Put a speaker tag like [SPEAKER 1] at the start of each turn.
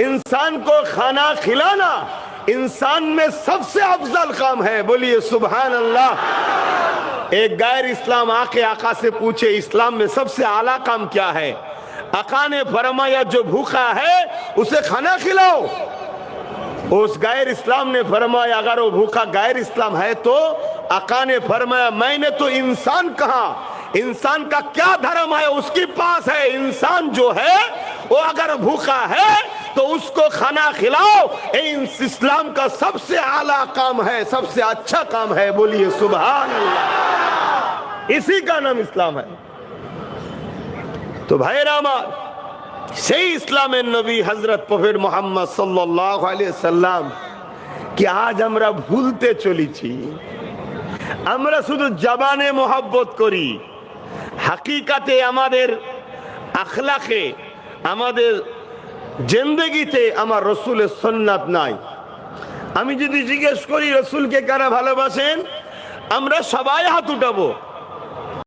[SPEAKER 1] इंसान को खाना खिलाना इंसान में सबसे अफजल काम है। बोलिए सुबहान अल्लाह एक गैर इस्लाम आके आका से पूछे, इस्लाम में सबसे आला काम क्या है? आका ने फरमाया, जो भूखा है, उसे खाना खिलाओ। उस गैर इस्लाम ने फरमाया, अगर वो भूखा गैर इस्लाम है तो आका ने फरमाया, मैंने तो इंसान कहा। इंसान का क्या धर्म है, उसके पास है। इंसान जो है वो अगर भूखा है तो उसको खाना खिलाओ ये इस इस्लाम का सबसे आला काम है सबसे अच्छा काम है बोलिए सुबहान अल्लाह इसी का नाम इस्लाम है तो भाई रामा সেই ইসলামের নবী হজরত প্রফেট মোহাম্মদ সাল্লাহ সাল্লাম কি আজ আমরা ভুলতে চলেছি আমরা শুধু জবানে মোহাব্বত করি হাকিকাতে আমাদের আখলাকে আমাদের জেন্দেগিতে আমার রসুলের সন্ন্যাত নাই। আমি যদি জিজ্ঞেস করি, রসুলকে কারা ভালোবাসেন? আমরা সবাই হাত উঠাবো।